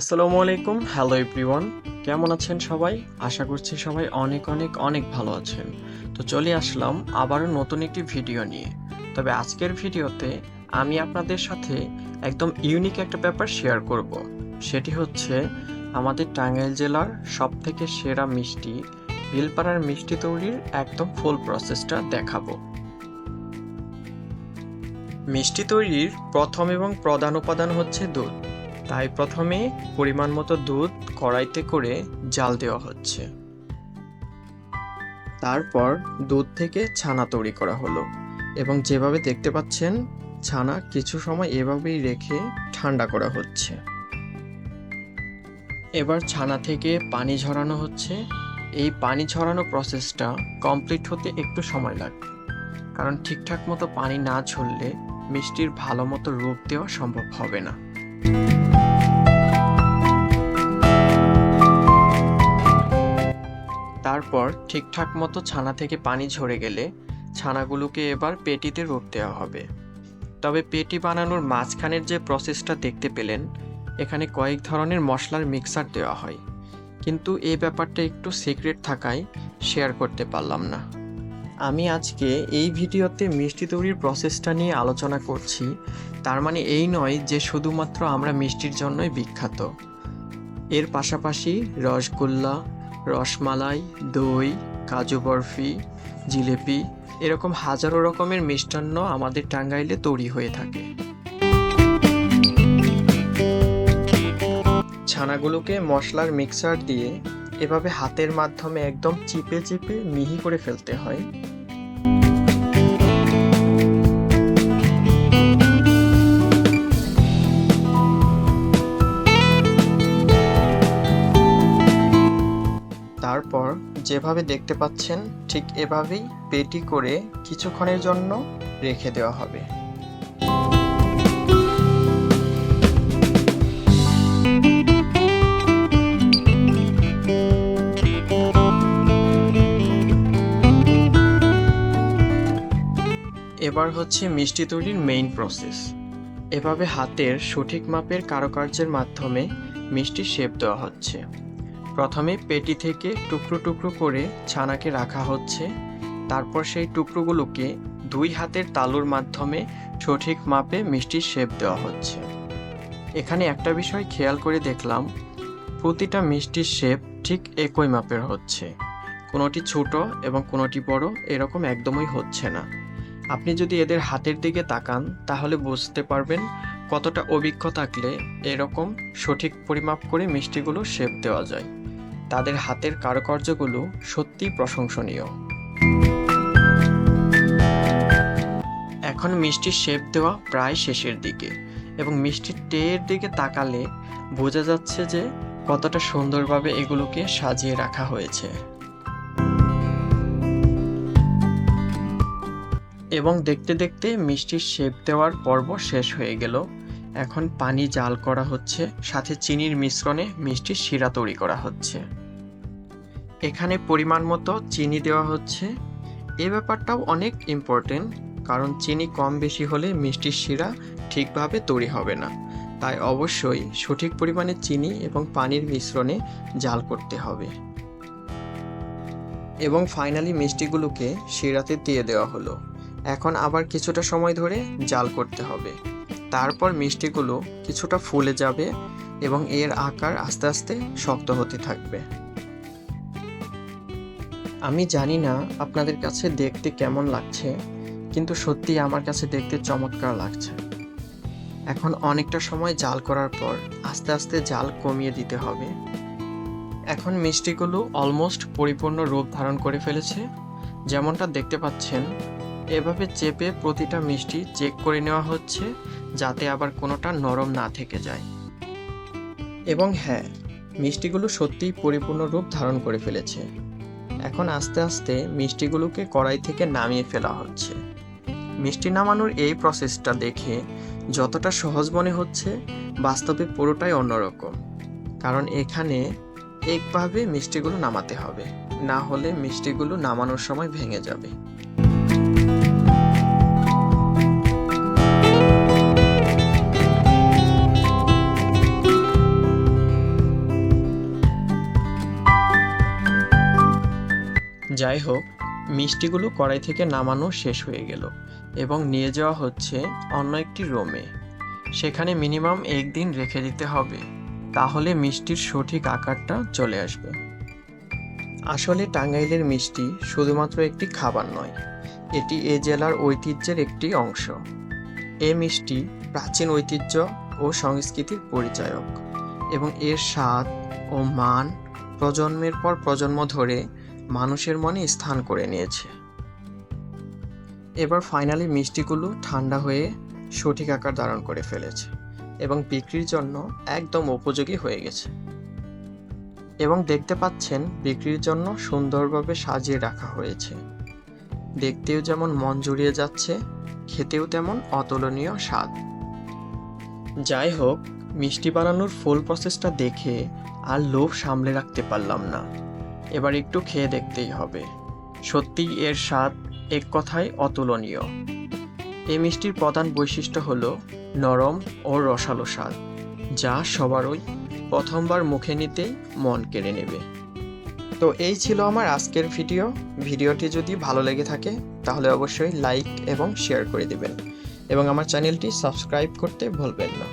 আসসালামু আলাইকুম। Hello everyone কেমন আছেন সবাই? আশা করছি সবাই অনেক অনেক অনেক ভালো আছেন। তো চলে আসলাম আবারও নতুন একটি ভিডিও নিয়ে। তবে আজকের ভিডিওতে আমি আপনাদের সাথে একদম ইউনিক একটা ব্যাপার শেয়ার করব। সেটি হচ্ছে আমাদের টাঙ্গাইল জেলার সবথেকে সেরা মিষ্টি বিলপাড়ার মিষ্টি তৈরির একদম ফুল প্রসেসটা দেখাবো। মিষ্টি তৈরির প্রথম এবং প্রধান উপাদান হচ্ছে দুধ। তাই প্রথমে পরিমাণ মতো দুধ কড়াইতে করে জাল দেওয়া হচ্ছে। তারপর দুধ থেকে ছানা তৈরি করা হলো এবং যেভাবে দেখতে পাচ্ছেন, ছানা কিছু সময় এভাবেই রেখে ঠান্ডা করা হচ্ছে। এবার ছানা থেকে পানি ঝরানো হচ্ছে। এই পানি ঝরানো প্রসেসটা কমপ্লিট হতে একটু সময় লাগবে, কারণ ঠিকঠাক মতো পানি না ঝরলে মিষ্টির ভালো মতো রূপ দেওয়া সম্ভব হবে না। তারপর ঠিকঠাক মতো ছানা থেকে পানি ঝরে গেলে ছানাগুলোকে এবার পেটিতে রূপ দেওয়া হবে। তবে পেটি বানানোর মাঝখানের যে প্রসেসটা দেখতে পেলেন, এখানে কয়েক ধরনের মশলার মিক্সার দেওয়া হয়। কিন্তু এই ব্যাপারটা একটু সিক্রেট থাকায় শেয়ার করতে পারলাম না। আমি আজকে এই ভিডিওতে মিষ্টি তৈরির প্রসেসটা নিয়ে আলোচনা করছি। তার মানে এই নয় যে শুধুমাত্র আমরা মিষ্টির জন্যই বিখ্যাত। এর পাশাপাশি রসগোল্লা রসমালাই, দই, কাজু বরফি, জিলেপি এরকম হাজারো রকমের মিষ্টান্ন আমাদের টাঙ্গাইলে তৈরি হয়ে থাকে। ছানাগুলোকে মশলার মিক্সার দিয়ে এভাবে হাতের মাধ্যমে একদম চিপে চিপে মিহি করে ফেলতে হয়। যেভাবে দেখতে পাচ্ছেন, ঠিক এভাবেই পেটি করে কিছুক্ষণের জন্য রেখে দেওয়া হবে। এবার হচ্ছে মিষ্টি তৈরির মেইন প্রসেস এভাবে হাতের সঠিক মাপের কারুকার্যের মাধ্যমে মিষ্টি শেপ দেওয়া হচ্ছে। প্রথমে পেটি থেকে টুকরো টুকরো করে ছানাকে রাখা হচ্ছে। তারপর সেই টুকরোগুলোকে দুই হাতের তালুর মাধ্যমে সঠিক মাপে মিষ্টির শেপ দেওয়া হচ্ছে। এখানে একটা বিষয় খেয়াল করে দেখলাম, প্রতিটা মিষ্টির শেপ ঠিক একই মাপের হচ্ছে। কোনোটি ছোট এবং কোনোটি বড় এরকম একদমই হচ্ছে না। আপনি যদি এদের হাতের দিকে তাকান, তাহলে বুঝতে পারবেন কতটা অভিজ্ঞ থাকলে এরকম সঠিক পরিমাপ করে মিষ্টিগুলো শেপ দেওয়া যায়। তাদের হাতের কারুকার্যগুলো সত্যিই প্রশংসনীয়। এখন মিষ্টির শেপ দেওয়া প্রায় শেষের দিকে এবং মিষ্টির টের দিকে তাকালে বোঝা যাচ্ছে যে কতটা সুন্দরভাবে এগুলোকে সাজিয়ে রাখা হয়েছে। এবং দেখতে দেখতে মিষ্টির শেপ দেওয়ার পর্ব শেষ হয়ে গেল। এখন পানি জাল করা হচ্ছে, সাথে চিনির মিশ্রণে মিষ্টির শিরা তৈরি করা হচ্ছে। এখানে পরিমাণ মতো চিনি দেওয়া হচ্ছে। এ ব্যাপারটাও অনেক ইম্পর্টেন্ট কারণ চিনি কম বেশি হলে মিষ্টির শিরা ঠিকভাবে তৈরি হবে না। তাই অবশ্যই সঠিক পরিমাণে চিনি এবং পানির মিশ্রণে জাল করতে হবে। এবং ফাইনালি মিষ্টিগুলোকে শিরাতে দিয়ে দেওয়া হলো। এখন আবার কিছুটা সময় ধরে জাল করতে হবে। তারপর মিষ্টিগুলো কিছুটা ফুলে যাবে এবং এর আকার আস্তে আস্তে শক্ত হতে থাকবে। আমি জানি না আপনাদের কাছে দেখতে কেমন লাগছে, কিন্তু সত্যি আমার কাছে দেখতে চমৎকার লাগছে। এখন অনেকটা সময় জাল করার পর আস্তে আস্তে জাল কমিয়ে দিতে হবে। এখন মিষ্টিগুলো অলমোস্ট পরিপূর্ণ রূপ ধারণ করে ফেলেছে। যেমনটা দেখতে পাচ্ছেন, এভাবে চেপে প্রতিটা মিষ্টি চেক করে নেওয়া হচ্ছে যাতে আবার কোনোটা নরম না থেকে যায়। এবং হ্যাঁ মিষ্টিগুলো সত্যিই পরিপূর্ণ রূপ ধারণ করে ফেলেছে। এখন আস্তে আস্তে মিষ্টিগুলোকে কড়াই থেকে নামিয়ে ফেলা হচ্ছে। মিষ্টি নামানোর এই প্রসেসটা দেখে যতটা সহজ মনে হচ্ছে, বাস্তবে পুরোটাই অন্যরকম। কারণ এখানে একভাবে মিষ্টিগুলো নামাতে হবে। না হলে মিষ্টিগুলো নামানোর সময় ভেঙে যাবে। যাই হোক মিষ্টিগুলো কড়াই থেকে নামানো শেষ হয়ে গেল এবং নিয়ে যাওয়া হচ্ছে অন্য একটি রোমে। সেখানে মিনিমাম একদিন রেখে দিতে হবে, তাহলে মিষ্টির সঠিক আকারটা চলে আসবে। আসলে টাঙ্গাইলের মিষ্টি শুধুমাত্র একটি খাবার নয়, এটি এ জেলার ঐতিহ্যের একটি অংশ। এ মিষ্টি প্রাচীন ঐতিহ্য ও সংস্কৃতির পরিচায়ক এবং এর স্বাদ ও মান প্রজন্মের পর প্রজন্ম ধরে মানুষের মনে স্থান করে নিয়েছে। এবার ফাইনালি মিষ্টিগুলো ঠান্ডা হয়ে সঠিক আকার ধারণ করে ফেলেছে এবং বিক্রির জন্য একদম উপযোগী হয়ে গেছে। এবং দেখতে পাচ্ছেন বিক্রির জন্য সুন্দরভাবে সাজিয়ে রাখা হয়েছে। দেখতেও যেমন মন জুড়িয়ে যাচ্ছে, খেতেও তেমন অতুলনীয় স্বাদ। যাই হোক, মিষ্টি বানানোর ফুল প্রসেসটা দেখে আর লোভ সামলে রাখতে পারলাম না। এবার একটু খেয়ে দেখতেই হবে। সত্যিই এর স্বাদ এক কথায় অতুলনীয়। এই মিষ্টির প্রধান বৈশিষ্ট্য হল নরম ও রসালো স্বাদ, যা সবারই প্রথমবার মুখে নিতেই মন কেড়ে নেবে। তো এই ছিল আমার আজকের ভিডিও। ভিডিওটি যদি ভালো লেগে থাকে, তাহলে অবশ্যই লাইক এবং শেয়ার করে দিবেন। এবং আমার চ্যানেলটি সাবস্ক্রাইব করতে ভুলবেন না।